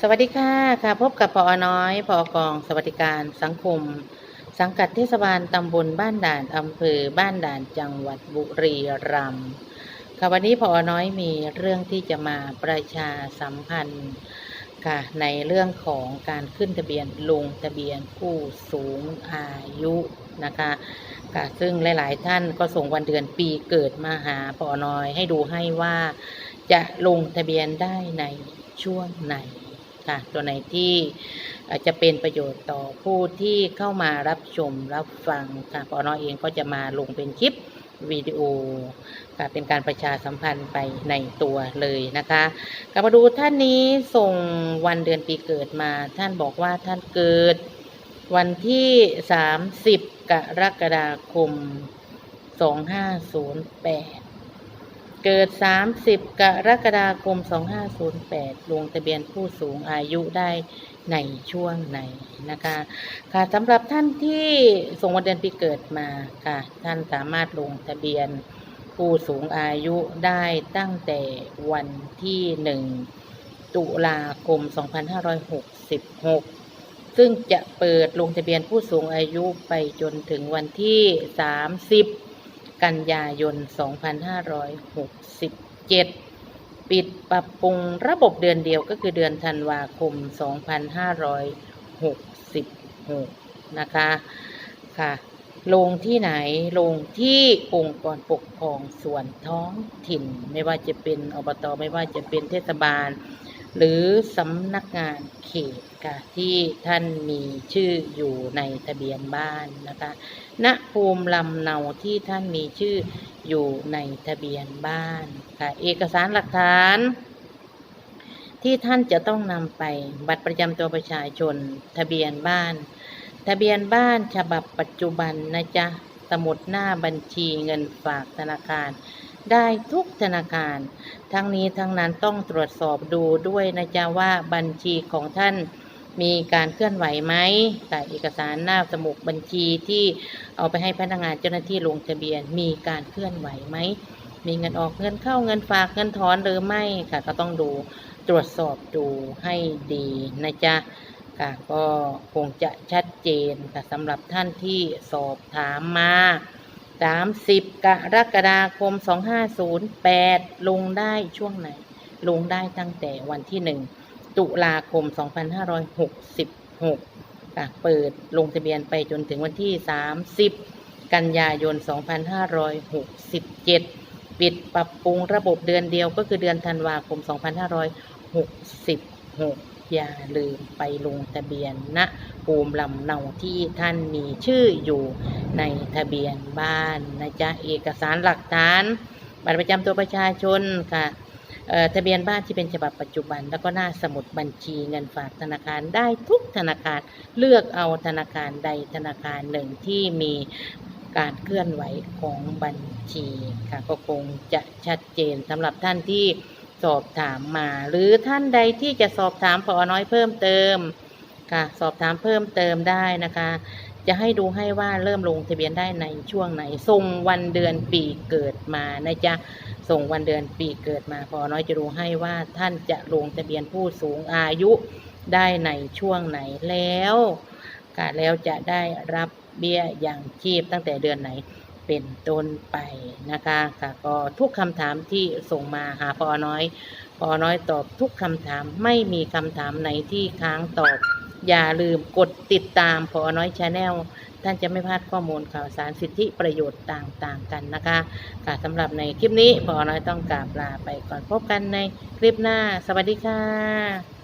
สวัสดีค่ะค่ะ พบกับปอน้อยปอกอง สวัสดิการสังคม สังกัดเทศบาลตำบลบ้านด่านอำเภอบ้านด่านจังหวัดบุรีรัมย์ค่ะวันนี้ปอน้อยมีเรื่องที่จะมาประชาสัมพันธ์ค่ะในเรื่องของการขึ้นทะเบียนลงทะเบียนผู้สูงอายุนะคะค่ะซึ่งหลาย ๆ ท่านก็ส่งวันเดือนปีเกิดมาหาปอน้อยให้ดูให้ว่าจะลงทะเบียนได้ในช่วงไหน ค่ะ ตัวไหนที่จะเป็นประโยชน์ต่อผู้ที่เข้ามารับชมรับฟังค่ะปอนอเองก็จะมาลงเป็นคลิปวิดีโอค่ะเป็นการประชาสัมพันธ์ไปในตัวเลยนะคะกลับมาดูท่านนี้ส่งวันเดือนปีเกิดมา ท่านบอกว่าท่านเกิดวันที่ 30 กรกฎาคม 2508 เกิด 30 กรกฎาคม 2508 ลงทะเบียนผู้สูงอายุได้ในช่วงไหนนะคะ ค่ะสำหรับท่านที่ส่งวันเดือนปีเกิดมาค่ะ ท่านสามารถลงทะเบียนผู้สูงอายุได้ตั้งแต่วันที่ 1 ตุลาคม 2566 ซึ่งจะเปิดลงทะเบียนผู้สูงอายุไปจนถึงวันที่ 30 กันยายน 2567 ปิดปรับปรุงระบบเดือนเดียวก็คือเดือนธันวาคม 2566 นะคะค่ะลงที่ไหนลงที่องค์กรปกครองส่วนท้องถิ่น ไม่ว่าจะเป็นอบตไม่ว่าจะเป็นเทศบาล หรือสำนักงานเขตค่ะที่ท่านมีชื่ออยู่ในทะเบียนบ้านนะคะณภูมิลำเนาที่ท่านมีชื่ออยู่ในทะเบียนบ้านค่ะเอกสารหลักฐาน ที่ท่านจะต้องนำไปบัตรประจำตัวประชาชนทะเบียนบ้าน ทะเบียนบ้านฉบับปัจจุบันนะจ๊ะสมุดหน้าบัญชีเงินฝากธนาคาร ได้ทุกธนาคาร ทั้งนี้ทั้งนั้นต้องตรวจสอบดูด้วยนะจ๊ะว่าบัญชีของท่านมีการเคลื่อนไหวไหมแต่เอกสารหน้าสมุดบัญชีที่เอาไปให้พนักงานเจ้าหน้าที่ลงทะเบียน มีการเคลื่อนไหวไหม มีเงินออกเงินเข้าเงินฝากเงินถอนหรือไม่ค่ะ ก็ต้องดูตรวจสอบดูให้ดีนะจ๊ะค่ะก็คงจะชัดเจนค่ะสำหรับท่านที่สอบถามมา 30 กรกฎาคม 2508 ลงได้ช่วงไหน ลงได้ตั้งแต่วันที่ 1 ตุลาคม 2566ค่ะเปิดลงทะเบียนไปจนถึงวันที่ 30 กันยายน 2567 ปิดปรับปรุงระบบเดือนเดียวก็คือเดือนธันวาคม 2566 อย่าลืมไปลงทะเบียนณภูมิลำเนาที่ท่านมีชื่ออยู่ในทะเบียนบ้านนะจ๊ะเอกสารหลักฐานบัตรประจำตัวประชาชนค่ะทะเบียนบ้านที่เป็นฉบับปัจจุบัน แล้วก็หน้าสมุดบัญชีเงินฝากธนาคารได้ทุกธนาคารเลือกเอาธนาคารใดธนาคารหนึ่งที่มีการเคลื่อนไหวของบัญชีค่ะก็คงจะชัดเจนสำหรับท่านที่ สอบถามมา หรือท่านใดที่จะสอบถามพอน้อยเพิ่มเติมค่ะสอบถามเพิ่มเติมได้นะคะ จะให้ดูให้ว่าเริ่มลงทะเบียนได้ในช่วงไหนส่งวันเดือนปีเกิดมานะจ๊ะส่งวันเดือนปีเกิดมาพอน้อยจะดูให้ว่าท่านจะลงทะเบียนผู้สูงอายุได้ในช่วงไหนแล้วค่ะแล้วจะได้รับเบี้ยอย่างชีพตั้งแต่เดือนไหน เป็นต้นไปนะคะค่ะก็ทุกคำถามที่ส่งมาหาพอน้อยพอน้อยตอบทุกคำถามไม่มีคำถามไหนที่ค้างตอบ อย่าลืมกดติดตามพอน้อยชาแนลท่านจะไม่พลาดข้อมูลข่าวสารสิทธิประโยชน์ต่างๆกันนะคะค่ะสำหรับในคลิปนี้พอน้อยต้องกราบลาไปก่อนพบกันในคลิปหน้า สวัสดีค่ะ